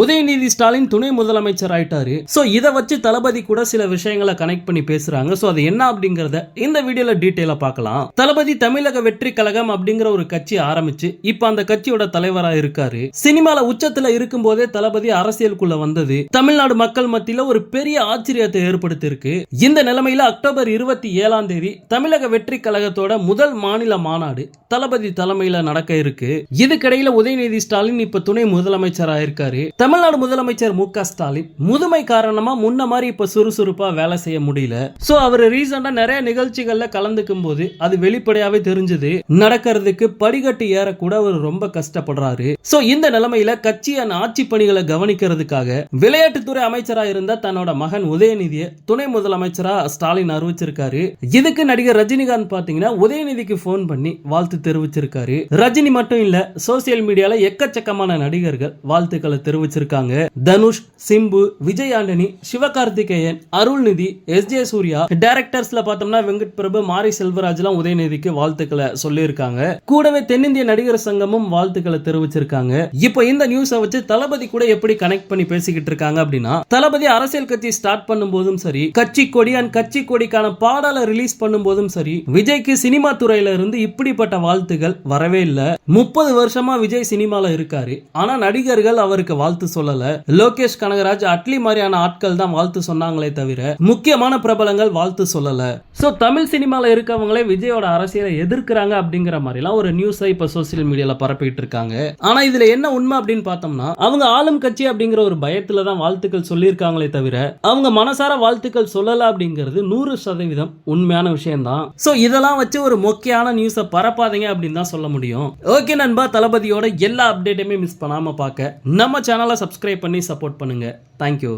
உதயநிதி ஸ்டாலின் துணை முதலமைச்சர் ஆயிட்டாரு. ஸோ இதை வச்சு தளபதி கூட சில விஷயங்களை கனெக்ட் பண்ணி பேசுறாங்க. ஸோ அது என்ன அப்படிங்கறத இந்த வீடியோல டீடைலா பார்க்கலாம். தளபதி தமிழக வெற்றி கழகம் அப்படிங்கிற ஒரு கட்சி ஆரம்பிச்சு இப்ப அந்த கட்சியோட தலைவரா இருக்காரு. சினிமால உச்சத்துல இருக்கும் போதே தளபதி அரசியலுக்குள்ள வந்தது. தமிழ்நாடு மக்கள் மத்தியில ஒரு பெரிய ஆச்சரியத்தை ஏற்படுத்தியிருக்கு. இந்த நிலைமையில அக்டோபர் இருபத்தி ஏழாம் தேதி தமிழக வெற்றி கழகத்தோட முதல் மாநில மாநாடு தளபதி தலைமையில நடக்க இருக்கு. இதுக்கிடையில உதயநிதி ஸ்டாலின் இப்ப துணை முதலமைச்சரா இருக்காரு. தமிழ்நாடு முதலமைச்சர் மு க ஸ்டாலின் முதுமை காரணமா முன்ன மாதிரி இப்ப சுறுசுறுப்பா வேலை செய்ய முடியல. சோ அவர் ரீசெண்டா நிறைய நிகழ்ச்சிகள்ல கலந்துக்கும் போது அது வெளிப்படையாவே தெரிஞ்சது. நடக்கிறதுக்கு படிக்கட்டு ஏற கூட அவர் ரொம்ப கஷ்டப்படுறாரு. சோ இந்த நிலைமையில கட்சியான ஆட்சி பணிகளை கவனிக்கிறதுக்காக விளையாட்டுத்துறை அமைச்சரா இருந்த தன்னோட மகன் உதயநிதியை துணை முதலமைச்சரா ஸ்டாலின் அறிவிச்சிருக்காரு. இதுக்கு நடிகர் ரஜினிகாந்த் பாத்தீங்கன்னா உதயநிதிக்கு போன் பண்ணி வாழ்த்து தெரிவிச்சிருக்காரு. ரஜினி மட்டும் இல்ல சோசியல் மீடியால எக்கச்சக்கமான நடிகர்கள் வாழ்த்துக்களை தெரிவிச்சிருக்காங்க தனுஷ் சிம்பு விஜய் ஆண்டனி சிவகார்த்திகேயன் அருள்நிதி எஸ். ஜே. சூர்யா. டைரக்டர்ஸ்ல பார்த்தோம்னா வெங்கட் பிரபு மாரி செல்வராஜ் எல்லாம் உதயநிதிக்கு வாழ்த்துக்களை சொல்லியிருக்காங்க. கூடவே தென்னிந்திய நடிகர் சங்கமும் வாழ்த்துக்களை தெரிவிச்சிருக்காங்க. இப்போ இந்த நியூஸை வச்சு தளபதி கூட எப்படி கனெக்ட் பண்ணி பேசிக்கிட்டு இருக்காங்க அப்படின்னா தளபதி அரசியல் கட்சி ஸ்டார்ட் பண்ணும்போதும் சரி கட்சி கொடி அண்ட் கட்சி கொடிக்கான பாடலை ரிலீஸ் பண்ணும்போதும் சரி விஜய்க்கு சினிமா துறையில இருந்து இப்படிப்பட்ட வாழ்த்துகள் வரவே இல்ல. முப்பது வருஷமா விஜய் சினிமால இருக்காரு. ஆனா நடிகர்கள் அவருக்கு வாழ்த்து சொல்லல. லோகேஷ் கனகராஜ் அட்லி மாதிரியான ஆட்கள் தான் வாழ்த்து சொன்னாங்களே தவிர முக்கியமான பிரபலங்கள் வாழ்த்து சொல்லல. சோ தமிழ் சினிமால இருக்கவங்களே விஜயோட அரசியலை எதிர்க்கிறாங்க அப்படிங்கிற மாதிரிலாம் ஒரு நியூஸை இப்ப சோசியல் மீடியால பரப்பிட்டு இருக்காங்க. ஆனா இதுல என்ன உண்மை அப்படின்னு பார்த்தோம்னா அவங்க ஆளும் கட்சி அப்படிங்கிற ஒரு பயத்துல தான் வாழ்த்துக்கள் சொல்லியிருக்காங்களே தவிர அவங்க மனசார வாழ்த்துக்கள் சொல்லல அப்படிங்கிறது நூறு சதவீதம் உண்மையான விஷயம்தான். சோ இதெல்லாம் வச்சு ஒரு மொக்கையான நியூஸை பரப்பாதீங்க அப்படின்னு தான் சொல்ல முடியும். ஓகே நண்பா தளபதியோட எல்லா அப்டேட்டுமே மிஸ் பண்ணாம பார்க்க நம்ம சேனல் சப்ஸ்கிரைப் பண்ணி சப்போர்ட் பண்ணுங்க. Thank you